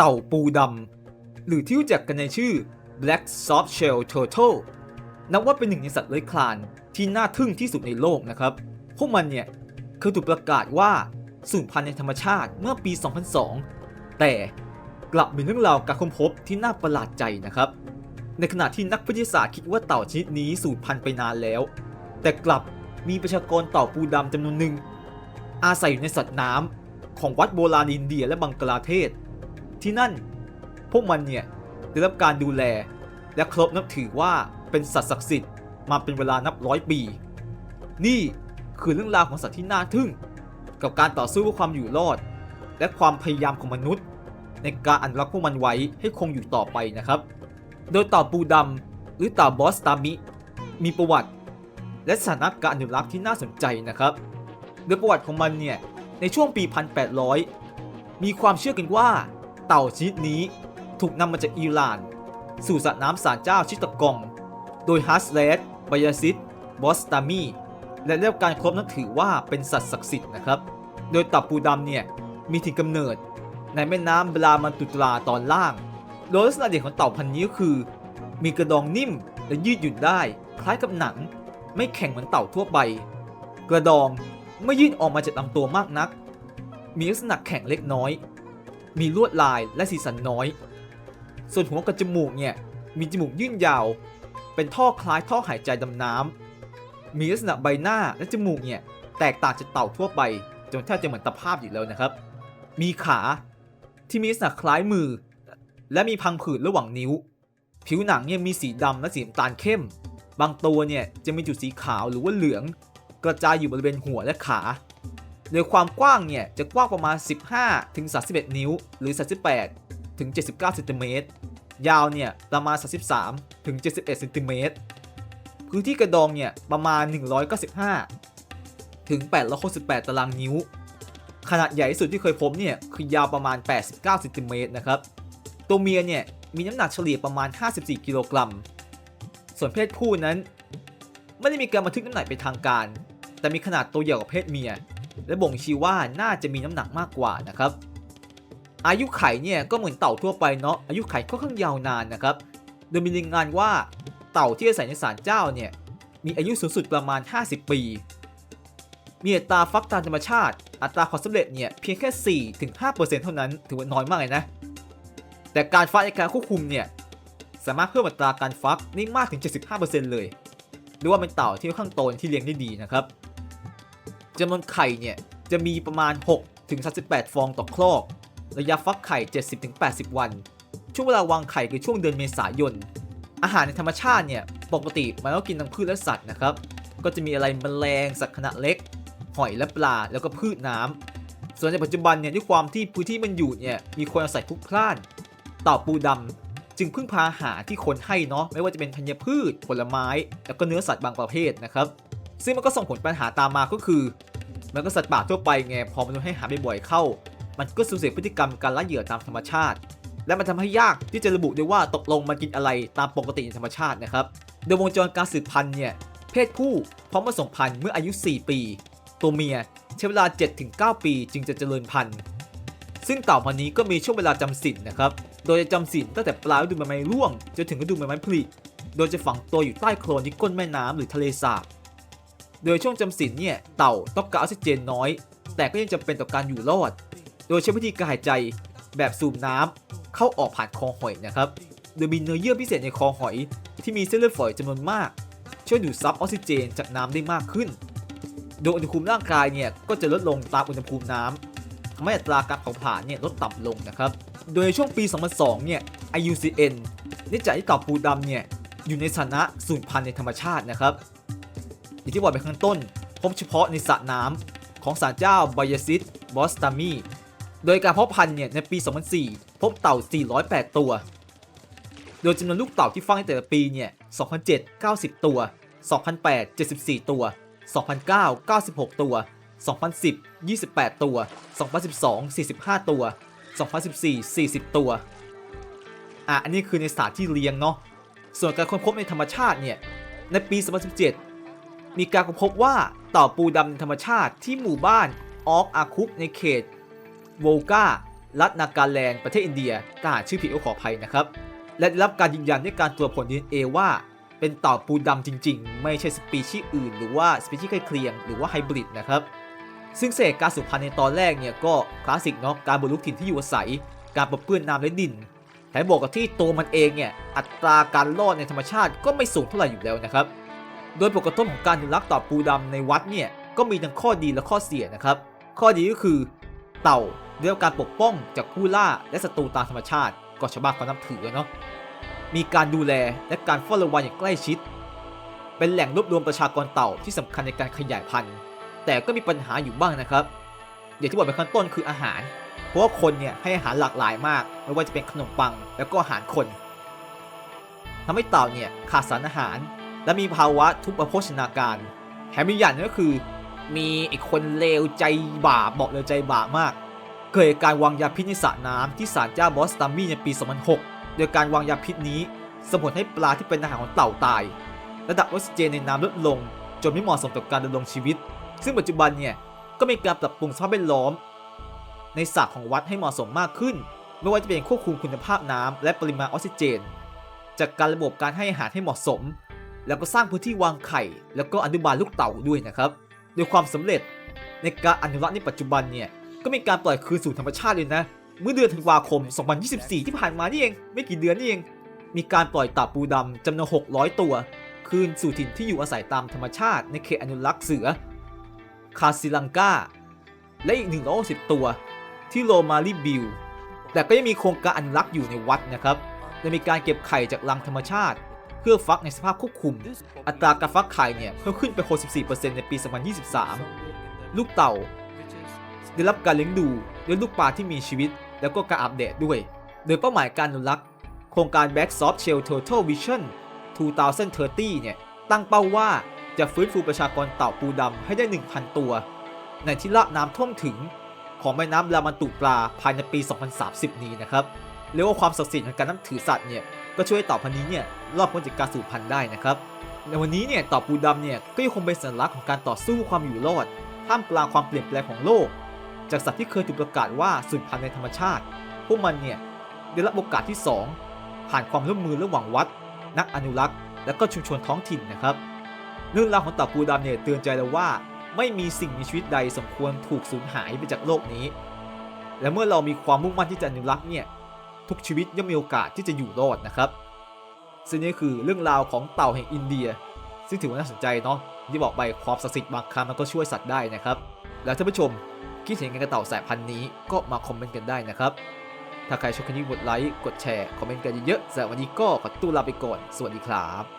เต่าปูดำ หรือที่รู้จักกันในชื่อ Black Soft Shell Turtle นับว่าเป็นหนึ่งในสัตว์เลื้อยคลานที่น่าทึ่งที่สุดในโลกนะครับ พวกมันเนี่ยเคยถูกประกาศว่าสูญพันธุ์ในธรรมชาติเมื่อปี 2002 แต่กลับมีเรื่องราวการค้นพบที่น่าประหลาดใจนะครับ ในขณะที่นักวิทยาศาสตร์คิดว่าเต่าชนิดนี้สูญพันธุ์ไปนานแล้ว แต่กลับมีประชากรเต่าปูดำจำนวนหนึ่งอาศัยอยู่ในสัตว์น้ำของวัดโบราณอินเดียและบังกลาเทศ ที่นั่น พวกมันเนี่ยได้รับการดูแล และเคารพนับถือว่าเป็นสัตว์ศักดิ์สิทธิ์มาเป็นเวลานับร้อยปี นี่คือเรื่องราวของสัตว์ที่น่าทึ่ง กับการต่อสู้เพื่อความอยู่รอด และความพยายามของมนุษย์ ในการอนุรักษ์พวกมันไว้ให้คงอยู่ต่อไปนะครับ โดยเต่าปูดำหรือเต่าบอสตามิ มีประวัติ และสถานะการอนุรักษ์ที่น่าสนใจนะครับ โดยประวัติของมันเนี่ยในช่วงปี 1800 มีความเชื่อกันว่า เต่าชนิดนี้ถูกนำมาจากอิหร่าน สู่สระน้ำสารเจ้าชิตตะกอง โดยฮัสเลสบายาซิตบอสตามี และได้รับการคารพนับถือว่าเป็นสัตว์ศักดิ์สิทธิ์นะครับ โดยต่าปูดำเนี่ย มีถิ่นกำเนิด ในแม่น้ำบรามันตุตราตอนล่างโดยลักษณะเด่นของเต่าพันธุ์นี้ก็คือ มีกระดองนิ่มและยืดหยุ่นได้ คล้ายกับหนัง ไม่แข็งเหมือนเต่าทั่วไป กระดองไม่ยื่นออกมาจากลำตัวมากนัก มีลักษณะแข็งเล็กน้อย มีลวดลายและสีสันน้อย ส่วนหัวกับจมูกเนี่ย มีจมูกยื่นยาว เป็นท่อคล้ายท่อหายใจดำน้ำ มีลักษณะใบหน้าและจมูกเนี่ย แตกต่างจากเต่าทั่วไป จนแทบจะเหมือนตะภาพอยู่แล้วนะครับ มีขาที่มีลักษณะคล้ายมือ และมีพังผืดระหว่างนิ้ว ผิวหนังเนี่ยมีสีดำและสีน้ำตาลเข้ม บางตัวเนี่ยจะมีจุดสีขาวหรือว่าเหลือง กระจายอยู่บริเวณหัวและขา โดยความกว้างเนี่ยจะกว้างประมาณ 15ถึง31 นิ้ว หรือ 38ถึง79เซนติเมตรยาวเนี่ยประมาณ 33ถึง71เซนติเมตรพื้นที่กระดองเนี่ยประมาณ 195ถึง868ตารางนิ้ว ขนาดใหญ่ที่สุดที่เคยพบเนี่ยคือยาวประมาณ 89เซนติเมตรนะครับ ตัวเมียเนี่ยมีน้ำหนักเฉลี่ยประมาณ 54 กิโลกรัม ส่วนเพศผู้นั้น ไม่ได้มีการบันทึกน้ำหนักเป็นทางการ แต่มีขนาดตัวใหญ่กว่าเพศเมีย และบ่งชี้ว่าน่าจะมีน้ำหนักมากกว่านะครับ อายุไขเนี่ยก็เหมือนเต่าทั่วไปเนาะอายุไขค่อนข้างยาวนานนะครับ โดยมีรายงานว่าเต่าที่อาศัยในศาลเจ้าเนี่ยมีอายุสูงสุดประมาณ 50 ปี มีอัตราฟักตามธรรมชาติ อัตราความสำเร็จเนี่ยเพียงแค่ 4-5%เท่านั้นถือว่าน้อยมากเลยนะ แต่การฟักในการควบคุมเนี่ยสามารถเพิ่มอัตราการฟักได้มากถึง 75%เลยหรือว่าเป็นเต่าที่ค่อนข้างโตที่เลี้ยงได้ดีนะครับ จำนวนไข่เนี่ยจะมีประมาณ 6 ถึง 38 ฟองต่อคลอก ระยะฟักไข่ 70 ถึง 80 วัน ช่วงเวลาวางไข่คือช่วงเดือนเมษายน อาหารในธรรมชาติเนี่ย ปกติมันก็กินทั้งพืชและสัตว์นะครับ ก็จะมีอะไรแมลงสัตว์ขนาดเล็ก หอยและปลา แล้วก็พืชน้ำส่วนในปัจจุบันเนี่ยด้วยความที่พื้นที่มันอยู่เนี่ยมีคนอาศัยพลุกพล่าน เต่าปูดำจึงพึ่งพาอาหารที่คนให้เนาะไม่ว่าจะเป็นธัญพืช ผลไม้ แล้วก็เนื้อสัตว์บางประเภทนะครับ ซึ่งมันก็ส่งผลปัญหาตามมาก็คือ มันก็สัตว์ป่าทั่วไปไงพอมนุษย์ให้อาหาบ่อยๆเข้า มันก็สูญเสียพฤติกรรมการล่าเหยื่อตามธรรมชาติ และมันทำให้ยากที่จะระบุได้ว่าตกลงมันกินอะไรตามปกติในธรรมชาตินะครับโดยวงจรการสืบพันธุ์เนี่ยเพศผู้พร้อมผสมพันธุ์เมื่ออายุ 4 ปี ตัวเมียใช้เวลา 7-9 ปีจึงจะเจริญพันธุ์ซึ่งเต่าพันธุ์นี้ก็มีช่วงเวลาจำศีลนะครับ โดยจะจำศีลตั้งแต่ปลายฤดูใบไม้ร่วงจนถึงฤดูใบไม้ผลิ โดยจะฝังตัวอยู่ใต้โคลนที่ก้นแม่น้ำหรือทะเลสาบ โดยช่วงจำศีลเนี่ยเต่าต้องการออกซิเจนน้อย แต่ก็ยังจำเป็นต่อการอยู่รอด โดยใช้วิธีการหายใจแบบสูบน้ำเข้าออกผ่านคอหอยนะครับ โดยมีเนื้อเยื่อพิเศษในคอหอย ที่มีเส้นเลือดฝอยจำนวนมาก ช่วยดูดซับออกซิเจนจากน้ำได้มากขึ้น โดยอุณหภูมิร่างกายเนี่ยก็จะลดลงตามอุณหภูมิน้ำทำให้อัตราการเผาผลาญเนี่ยลดต่ำลงนะครับ โดยช่วงปี 2002 เนี่ย IUCN ได้จัดให้เต่าปูดำเนี่ยอยู่ในสถานะสูญพันธุ์ในธรรมชาตินะครับ อย่างที่บอกไปข้างต้น พบเฉพาะในสระน้ำของศาลเจ้าบายซิตบอสตามีโดยการเพาะพันธุ์เนี่ยในปี 2004 พบเต่า 408 ตัว โดยจำนวนลูกเต่าที่ฟักในแต่ละปีเนี่ย2007 90 ตัว 2008 74 ตัว 2009 96 ตัว 2010 28 ตัว 2012 45 ตัว 2014 40 ตัว อะ อันนี้คือในสถานที่เลี้ยงเนาะ ส่วนการค้นพบในธรรมชาติเนี่ย ในปี 2017 มีการค้นพบว่าเต่าปูดำธรรมชาติที่หมู่บ้านออกอาคุกในเขตโวลการัฐนาการแลนด์ประเทศอินเดียถ้าอ่านชื่อผิดก็ขออภัยนะครับ และได้รับการยืนยันด้วยการตรวจผล DNA ว่า เป็นเต่าปูดำจริง ๆ ไม่ใช่สปีชีส์อื่น หรือว่าสปีชีส์ใกล้เคียงหรือว่าไฮบริดนะครับ ซึ่งเศษการสูญพันธุ์ในตอนแรกเนี่ยก็คลาสสิกเนาะการบุกรุกถิ่นที่อยู่อาศัย การปะเปื้อนน้ำและดินแถมบอกกับที่ตัวมันเองเนี่ยอัตราการรอดในธรรมชาติก็ไม่สูงเท่าไหร่อยู่แล้วนะครับ โดยผลกระทบของการอนุรักษ์เต่าปูดำในวัดเนี่ยก็มีทั้งข้อดีและข้อเสียนะครับ ข้อดีก็คือ เต่าได้รับการปกป้องจากผู้ล่าและศัตรูตามธรรมชาติก็ชาวบ้านเขานับถือเนาะมีการดูแลและการเฝ้าระวังอย่างใกล้ชิด เป็นแหล่งรวบรวมประชากรเต่าที่สำคัญในการขยายพันธุ์ แต่ก็มีปัญหาอยู่บ้างนะครับอย่างที่บอกไปข้างต้นคืออาหาร เพราะว่าคนเนี่ยให้อาหารหลากหลายมาก ไม่ว่าจะเป็นขนมปังแล้วก็อาหารคนทำให้เต่าเนี่ยขาดสารอาหาร และมีภาวะทุพโภชนาการแถมอีกอย่างหนึงก็คือ มีไอ้คนเลวใจบาปบอกเลยใจบาปมาก เกิดการวางยาพิษในสระน้ำที่ศาลเจ้าบอสตัมมี่ในปี 2006 โดยการวางยาพิษนี้ส่งผลให้ปลาที่เป็นอาหารของเต่าตาย ระดับออกซิเจนในน้ำลดลง จนไม่เหมาะสมต่อการดำรงชีวิต ซึ่งปัจจุบันเนี่ย ก็มีการปรับปรุงสภาพแวดล้อม ในสระของวัดให้เหมาะสมมากขึ้น ไม่ว่าจะเป็นควบคุมคุณภาพน้ำและปริมาณออกซิเจน จากการระบบการให้อาหารให้เหมาะสม แล้วก็สร้างพื้นที่วางไข่ แล้วก็อนุบาลลูกเต่าด้วยนะครับโดยความสำเร็จในการอนุรักษ์ในปัจจุบันเนี่ยก็มีการปล่อยคืนสู่ธรรมชาติเลยนะ เมื่อเดือนธันวาคม 2024 ที่ผ่านมานี่เอง ไม่กี่เดือนนี่เอง มีการปล่อยตาปูดำจำนวน 600 ตัว คืนสู่ถิ่นที่อยู่อาศัยตามธรรมชาติ ในเขตอนุรักษ์เสือ คาซิลังกาและอีก 160 ตัว ที่โรมารีบิล แต่ก็ยังมีโครงการอนุรักษ์อยู่ในวัดนะครับและมีการเก็บไข่จากรังธรรมชาติ เพื่อฟักในสภาพควบคุม อัตราการฟักไข่เนี่ยเพิ่มขึ้นไป64%ในปี 2023 ลูกเต่า ได้รับการเลี้ยงดูด้วยลูกปลาที่มีชีวิต แล้วก็การอัปเดตด้วย โดยเป้าหมายการอนุรักษ์ โครงการ Back Soft Shell Total Vision 2030 เนี่ย ตั้งเป้าว่าจะฟื้นฟูประชากรเต่าปูดำให้ได้ 1,000 ตัว ในที่ละน้ำท่วมถึงของแม่น้ำลามันตุปลาภายในปี 2030 นี้นะครับ เรียกว่าความศักดิ์สิทธิ์ของการนับถือสัตว์เนี่ยก็ช่วยให้ต่าพันธุ์นี้เนี่ยรอดพ้นจากการสูญพันธุ์ได้นะครับในวันนี้เนี่ยต่าปูดำเนี่ยก็ยังคงเป็นสัญลักษณ์ของการต่อสู้ความอยู่รอดท่ามกลางความเปลี่ยนแปลงของโลก จากสัตว์ที่เคยถูกประกาศว่าสูญพันธุ์ในธรรมชาติ พวกมันเนี่ยได้รับโอกาสที่ 2 ผ่านความร่วมมือระหว่างวัด นักอนุรักษ์ และก็ชุมชนท้องถิ่นนะครับเรื่องราวของต่าปูดำเนี่ยเตือนใจเราว่า ไม่มีสิ่งมีชีวิตใดสมควรถูกสูญหายไปจากโลกนี้ และเมื่อเรามีความมุ่งมั่นที่จะอนุรักษ์เนี่ย ทุกชีวิตย่อมมีโอกาสที่จะอยู่รอดนะครับ ซึ่งนี่คือเรื่องราวของเต่าแห่งอินเดีย ซึ่งถือว่าน่าสนใจเนาะที่บอกไปความศักดิ์สิทธิ์บางครั้งมันก็ช่วยสัตว์ได้นะครับ แล้วท่านผู้ชมคิดเห็นกันกับเต่าสายพันธุ์นี้ก็มาคอมเมนต์กันได้นะครับ ถ้าใครชอบคลิปนี้กดไลค์กดแชร์คอมเมนต์กันเยอะๆสำหรับวันนี้ก็ขอตัวลาไปก่อนสวัสดีครับ